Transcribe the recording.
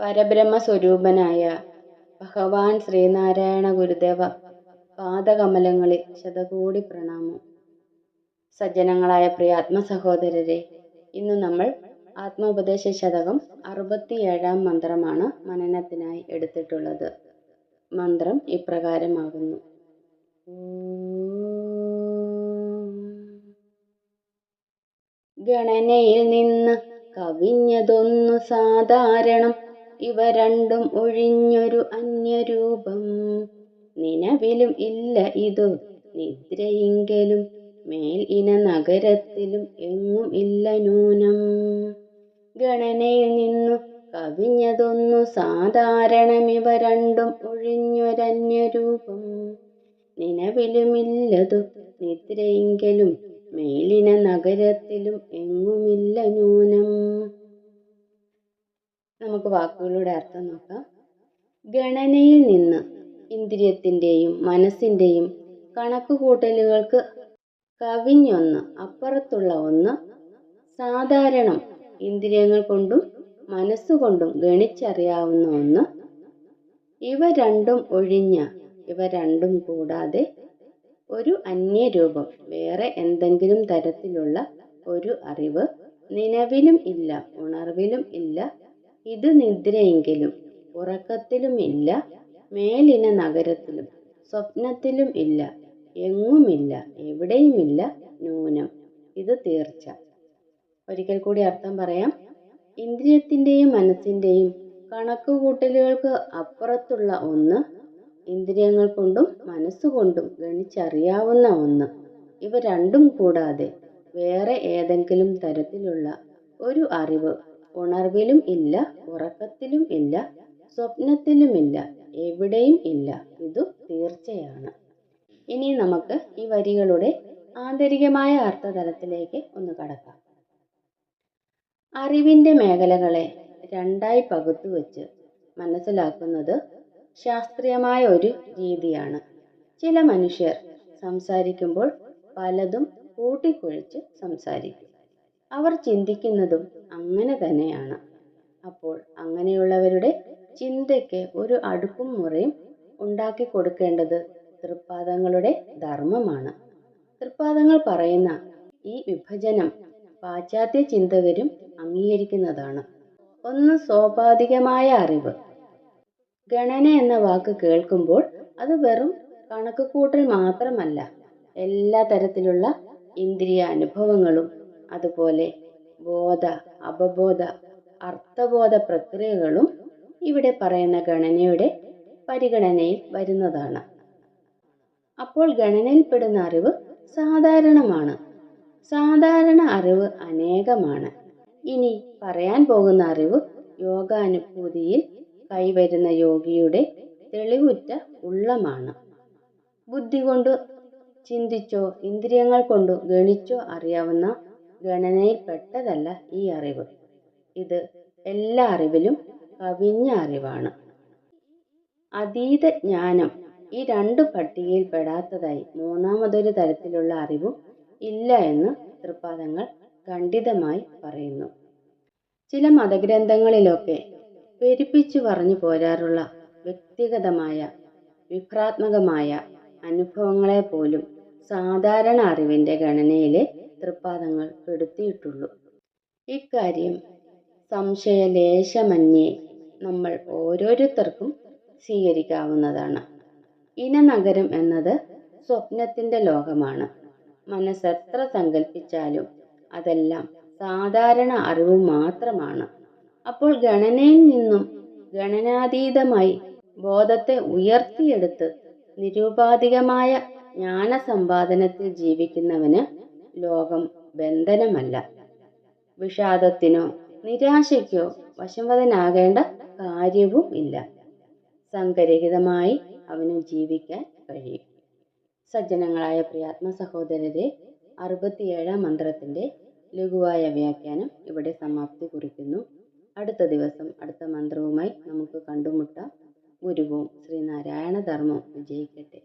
പരബ്രഹ്മ സ്വരൂപനായ ഭഗവാൻ ശ്രീനാരായണ ഗുരുദേവ പാദകമലങ്ങളിൽ ശതകോടി പ്രണാമം. സജ്ജനങ്ങളായ പ്രിയ ആത്മസഹോദരരെ ഇന്ന് നമ്മൾ ആത്മോപദേശ ശതകം അറുപത്തിയേഴാം മന്ത്രമാണ് മനനത്തിനായി എടുത്തിട്ടുള്ളത്. മന്ത്രം ഇപ്രകാരമാകുന്നു. ഗണനയിൽ നിന്ന് കവിഞ്ഞതൊന്നു സാധാരണം ഇവ രണ്ടും ഒഴിഞ്ഞൊരു അന്യരൂപം. നിലവിലും ഇല്ല ഇതു. നിദ്രയിങ്കലും മേൽ ഇന നഗരത്തിലും എങ്ങും ഇല്ല നൂനം ഗണനയിൽ നിന്നു കവിഞ്ഞതൊന്നു സാധാരണമിവ രണ്ടും ഒഴിഞ്ഞൊരന്യരൂപം. നിലവിലുമില്ലതു നിദ്രയിങ്കലും മേലിന നഗരത്തിലും എങ്ങുമില്ല നൂനം നമുക്ക് വാക്കുകളുടെ അർത്ഥം നോക്കാം. ഗണനയിൽ നിന്ന് ഇന്ദ്രിയത്തിന്റെയും മനസ്സിന്റെയും കണക്കുകൂട്ടലുകൾക്ക് കവിഞ്ഞൊന്ന് അപ്പുറത്തുള്ള ഒന്ന് സാധാരണം ഇന്ദ്രിയങ്ങൾ കൊണ്ടും മനസ്സുകൊണ്ടും ഗണിച്ചറിയാവുന്ന ഒന്ന്. ഇവ രണ്ടും ഒഴിഞ്ഞ ഇവ രണ്ടും കൂടാതെ ഒരു അന്യരൂപം വേറെ എന്തെങ്കിലും തരത്തിലുള്ള ഒരു അറിവ് നിലവിലും ഇല്ല ഉണർവിലും ഇല്ല ഇത് നിദ്രയെങ്കിലും ഉറക്കത്തിലുമില്ല മേലിന നഗരത്തിലും സ്വപ്നത്തിലും ഇല്ല എങ്ങുമില്ല എവിടെയുമില്ല ന്യൂനം. ഇത് തീർച്ച. ഒരിക്കൽ കൂടി അർത്ഥം പറയാം. ഇന്ദ്രിയത്തിന്റെയും മനസ്സിന്റെയും കണക്കുകൂട്ടലുകൾക്ക് അപ്പുറത്തുള്ള ഒന്ന് ഇന്ദ്രിയങ്ങൾ കൊണ്ടും മനസ്സുകൊണ്ടും ഗണിച്ചറിയാവുന്ന ഒന്ന്. ഇവ രണ്ടും കൂടാതെ വേറെ ഏതെങ്കിലും തരത്തിലുള്ള ഒരു അറിവ് ഉണർവിലും ഇല്ല ഉറക്കത്തിലും ഇല്ല സ്വപ്നത്തിലുമില്ല എവിടെയും ഇല്ല. ഇതു തീർച്ചയാണ്. ഇനി നമുക്ക് ഈ വരികളുടെ ആന്തരികമായ അർത്ഥതലത്തിലേക്ക് ഒന്ന് കടക്കാം. അറിവിന്റെ മേഖലകളെ രണ്ടായി പകുത്തു വച്ച് മനസ്സിലാക്കുന്നത് ശാസ്ത്രീയമായ ഒരു രീതിയാണ്. ചില മനുഷ്യർ സംസാരിക്കുമ്പോൾ പലതും കൂട്ടിക്കുഴച്ച് സംസാരിക്കും. അവർ ചിന്തിക്കുന്നതും അങ്ങനെ തന്നെയാണ്. അപ്പോൾ അങ്ങനെയുള്ളവരുടെ ചിന്തയ്ക്ക് ഒരു അടുക്കും മുറയും ഉണ്ടാക്കി കൊടുക്കേണ്ടത് തൃപ്പാദങ്ങളുടെ ധർമ്മമാണ്. തൃപ്പാദങ്ങൾ പറയുന്ന ഈ വിഭജനം പാശ്ചാത്യ ചിന്തകരും അംഗീകരിക്കുന്നതാണ്. ഒന്ന് സ്വാഭാവികമായ അറിവ്. ഗണന എന്ന വാക്ക് കേൾക്കുമ്പോൾ അത് വെറും കണക്കുകൂട്ടൽ മാത്രമല്ല എല്ലാ തരത്തിലുള്ള ഇന്ദ്രിയ അനുഭവങ്ങളും അതുപോലെ ബോധ അപബോധ അർത്ഥബോധ പ്രക്രിയകളും ഇവിടെ പറയുന്ന ഗണനയുടെ പരിഗണനയിൽ വരുന്നതാണ്. അപ്പോൾ ഗണനയിൽപ്പെടുന്ന അറിവ് സാധാരണമാണ്. സാധാരണ അറിവ് അനേകമാണ്. ഇനി പറയാൻ പോകുന്ന അറിവ് യോഗാനുഭൂതിയിൽ കൈവരുന്ന യോഗിയുടെ തെളിവുറ്റ ഉള്ളമാണ്. ബുദ്ധി കൊണ്ട് ചിന്തിച്ചോ ഇന്ദ്രിയങ്ങൾ കൊണ്ട് ഗണിച്ചോ അറിയാവുന്ന ഗണനയിൽപ്പെട്ടതല്ല ഈ അറിവ്. ഇത് എല്ലാ അറിവിലും കവിഞ്ഞ അറിവാണ്. അതീത ജ്ഞാനം ഈ രണ്ട് പട്ടികയിൽ പെടാത്തതായി മൂന്നാമതൊരു തരത്തിലുള്ള അറിവും ഇല്ല എന്ന് തൃപ്പാദങ്ങൾ ഖണ്ഡിതമായി പറയുന്നു. ചില മതഗ്രന്ഥങ്ങളിലൊക്കെ പെരുപ്പിച്ചു പറഞ്ഞു പോരാറുള്ള വ്യക്തിഗതമായ വിഭ്രാത്മകമായ അനുഭവങ്ങളെ പോലും സാധാരണ അറിവിന്റെ ഗണനയിലെ തൃപ്പാദങ്ങൾ പെടുത്തിയിട്ടുള്ളൂ. ഇക്കാര്യം സംശയലേശമന്യേ നമ്മൾ ഓരോരുത്തർക്കും സ്വീകരിക്കാവുന്നതാണ്. ഇനനഗരം എന്നത് സ്വപ്നത്തിന്റെ ലോകമാണ്. മനസ്സെത്ര സങ്കല്പിച്ചാലും അതെല്ലാം സാധാരണ അറിവ് മാത്രമാണ്. അപ്പോൾ ഗണനയിൽ നിന്നും ഗണനാതീതമായി ബോധത്തെ ഉയർത്തിയെടുത്ത് നിരൂപാധികമായ ജ്ഞാനസമ്പാദനത്തിൽ ജീവിക്കുന്നവന് ലോകം ബന്ധനമല്ല. വിഷാദത്തിനോ നിരാശയ്ക്കോ വശംവദനാകേണ്ട കാര്യവും ഇല്ല. സംഘരഹിതമായി അവന് ജീവിക്കാൻ കഴിയും. സജ്ജനങ്ങളായ പ്രിയാത്മ സഹോദരരെ അറുപത്തിയേഴാം മന്ത്രത്തിന്റെ ലഘുവായ വ്യാഖ്യാനം ഇവിടെ സമാപ്തി കുറിക്കുന്നു. അടുത്ത ദിവസം അടുത്ത മന്ത്രവുമായി നമുക്ക് കണ്ടുമുട്ടാം. ഗുരുവും ശ്രീനാരായണ ധർമ്മം വിജയിക്കട്ടെ.